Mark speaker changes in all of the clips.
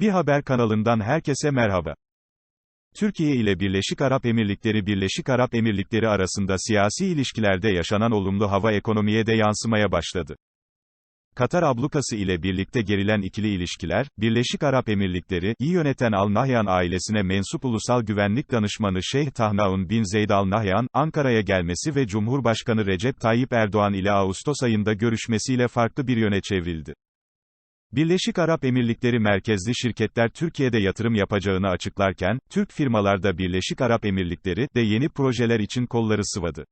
Speaker 1: Bir Haber kanalından herkese merhaba. Türkiye ile Birleşik Arap Emirlikleri Birleşik Arap Emirlikleri arasında siyasi ilişkilerde yaşanan olumlu hava ekonomiye de yansımaya başladı. Katar ablukası ile birlikte gerilen ikili ilişkiler, Birleşik Arap Emirlikleri, iyi yöneten Al Nahyan ailesine mensup Ulusal Güvenlik Danışmanı Şeyh Tahnaun bin Zeyd Al Nahyan, Ankara'ya gelmesi ve Cumhurbaşkanı Recep Tayyip Erdoğan ile Ağustos ayında görüşmesiyle farklı bir yöne çevrildi. Birleşik Arap Emirlikleri merkezli şirketler Türkiye'de yatırım yapacağını açıklarken, Türk firmalar da Birleşik Arap Emirlikleri de yeni projeler için kolları sıvadı.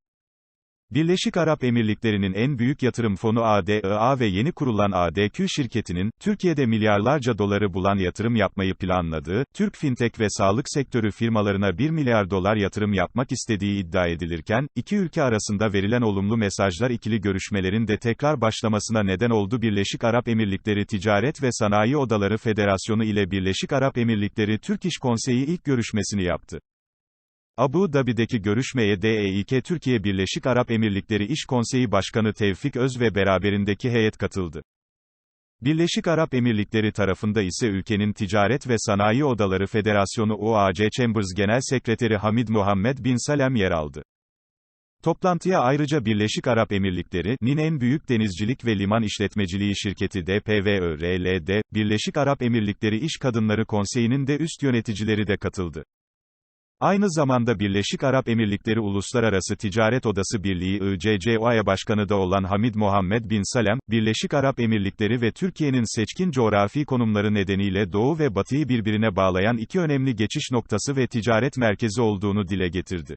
Speaker 1: Birleşik Arap Emirlikleri'nin en büyük yatırım fonu ADIA ve yeni kurulan ADQ şirketinin, Türkiye'de milyarlarca doları bulan yatırım yapmayı planladığı, Türk fintech ve sağlık sektörü firmalarına 1 milyar dolar yatırım yapmak istediği iddia edilirken, iki ülke arasında verilen olumlu mesajlar ikili görüşmelerin de tekrar başlamasına neden oldu. Birleşik Arap Emirlikleri Ticaret ve Sanayi Odaları Federasyonu ile Birleşik Arap Emirlikleri Türk İş Konseyi ilk görüşmesini yaptı. Abu Dhabi'deki görüşmeye DEİK Türkiye Birleşik Arap Emirlikleri İş Konseyi Başkanı Tevfik Öz ve beraberindeki heyet katıldı. Birleşik Arap Emirlikleri tarafında ise ülkenin Ticaret ve Sanayi Odaları Federasyonu OAC Chambers Genel Sekreteri Hamid Muhammed Bin Salem yer aldı. Toplantıya ayrıca Birleşik Arap Emirlikleri'nin en büyük denizcilik ve liman işletmeciliği şirketi DPVÖRLD, Birleşik Arap Emirlikleri İş Kadınları Konseyi'nin de üst yöneticileri de katıldı. Aynı zamanda Birleşik Arap Emirlikleri Uluslararası Ticaret Odası Birliği ICCOA'ya başkanı da olan Hamid Muhammed Bin Salem, Birleşik Arap Emirlikleri ve Türkiye'nin seçkin coğrafi konumları nedeniyle Doğu ve Batı'yı birbirine bağlayan iki önemli geçiş noktası ve ticaret merkezi olduğunu dile getirdi.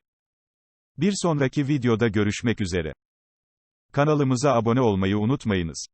Speaker 1: Bir sonraki videoda görüşmek üzere. Kanalımıza abone olmayı unutmayınız.